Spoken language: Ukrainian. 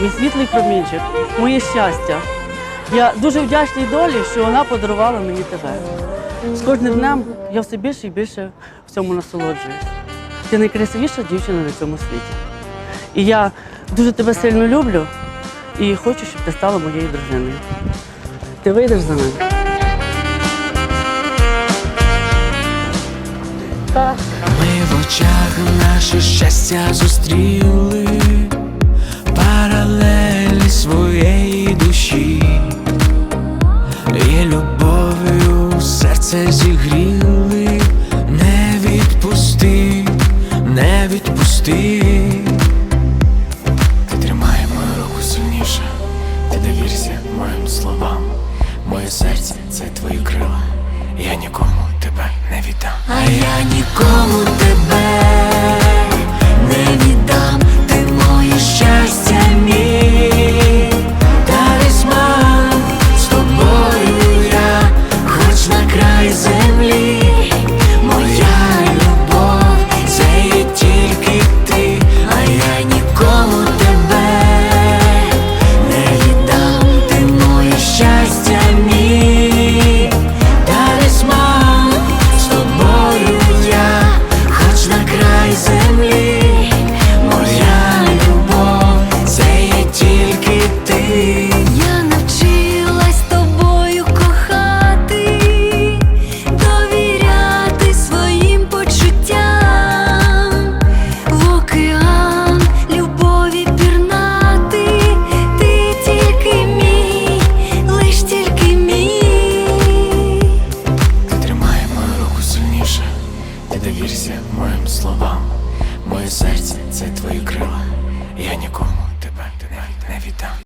Мій світлий промінчик, моє щастя. Я дуже вдячний долі, що вона подарувала мені тебе. З кожним днем я все більше і більше в цьому насолоджуюсь. Ти найкрасивіша дівчина на цьому світі. І я дуже тебе сильно люблю і хочу, щоб ти стала моєю дружиною. Ти вийдеш за мене. Так. Ми в очах наше щастя зустріли паралелі своєї душі, і любов'ю серце зігріли, не відпусти, не відпусти. Ти тримай мою руку сильніше, ти довірся моїм словам. Моє серце це твої крила. Я нікому тебе не віддам. А я нікому тебе Моє серце це твої крила. Я нікому тебе не віддам.